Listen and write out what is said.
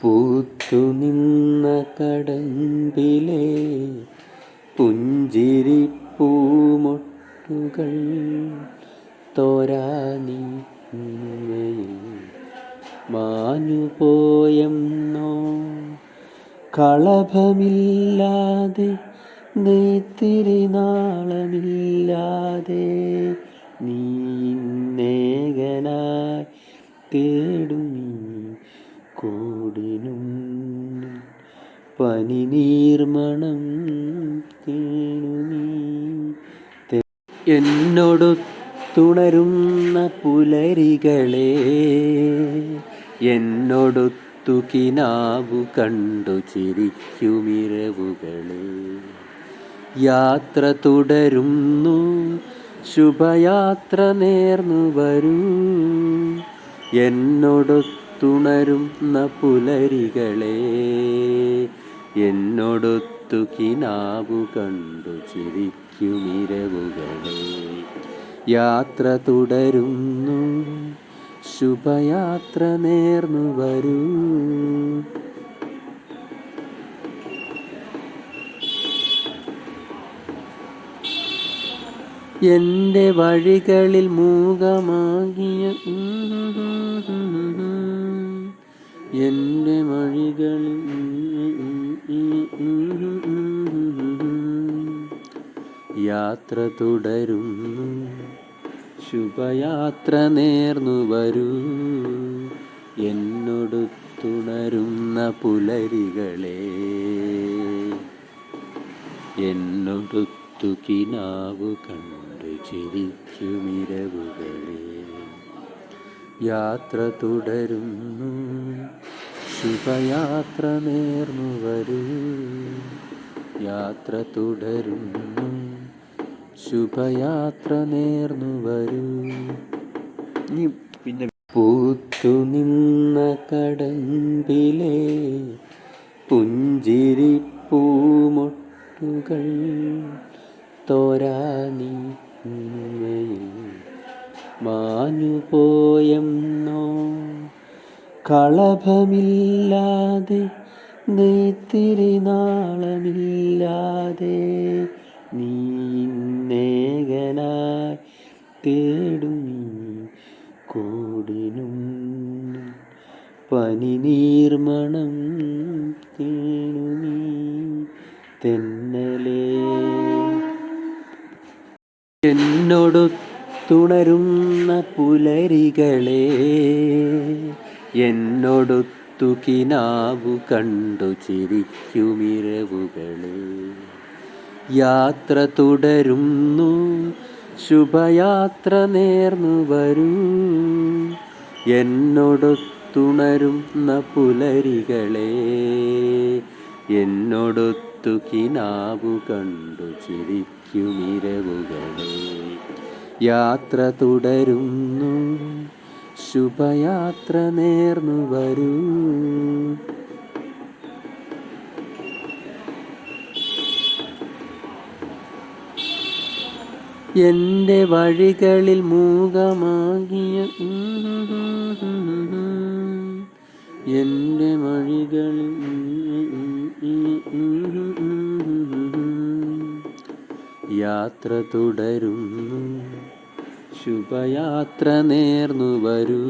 പൂത്തുനിന്ന കടമ്പിലെ പുഞ്ചിരിപ്പൂമൊട്ടുകൾ തോരാനി മാഞ്ഞുപോയെന്നോ കളഭമില്ലാതെ നെയ്ത്തിരി നാളമില്ലാതെ നീ നേകനായി തേടും നീ പനി നീർമണം തേണു നീ. തെ- എന്നോടൊത്തുണരുന്ന പുലരികളെ എന്നോടൊത്തു കിനാവു കണ്ടു ചിരിക്കുമിരവുകളെ യാത്ര തുടരുന്നു ശുഭയാത്ര നേർന്നു വരൂ. എന്നോടൊത്തുണരുന്ന പുലരികളെ എന്നോടൊത്തു കിനാവു കണ്ടു ചിരിക്കുമിരവുകളെ. യാത്ര തുടരുന്നു ശുഭയാത്ര നേർന്നു വരൂ. എന്റെ വഴികളിൽ മൂകമാകിയ എന്റെ വഴികളിൽ യാത്ര തുടരും ശുഭയാത്ര നേർന്നു വരൂ. എന്നോട് തുടരുന്ന പുലരികളെ എന്നൊടുത്തു കിനാവ് കണ്ടു ചിരിക്കുമിരവുകളെ യാത്ര തുടരുന്നു. ശുഭയാത്ര നേർന്നു വരൂ. യാത്ര തുടരുന്നു. ശുഭയാത്ര നേർന്നു വരൂ. ഇനി പിന്നെ പൂത്തു നിന്ന കടമ്പിലെ പുഞ്ചിരിപ്പൂമൊട്ടുകൾ തോരാനി മാഞ്ഞുപോയെന്നോ കളഭമില്ലാതെ നെയ്ത്തിരി നാളമില്ലാതെ തേടും കൂടിനും പനിനീർമണം തേണു നീ തെന്നലേ. എന്നോടൊത്തുണരുന്ന പുലരികളെ എന്നോടൊത്തു കിനാവു കണ്ടു ചിരിക്കുമിരവുകളെ യാത്ര തുടരുന്നു ശുഭയാത്ര നേർന്നു വരൂ എന്നോടൊത്തുണരുന്ന പുലരികളെ എന്നോടൊത്തു കിനാവു കണ്ടു ചിരിക്കുമിരവുകളെ യാത്ര തുടരുന്നു. ശുഭയാത്ര നേർന്നു വരൂ. എന്റെ വഴികളിൽ മൂകമാകിയ യാത്ര തുടരുന്നു. ശുഭയാത്ര നേർന്നു വരൂ.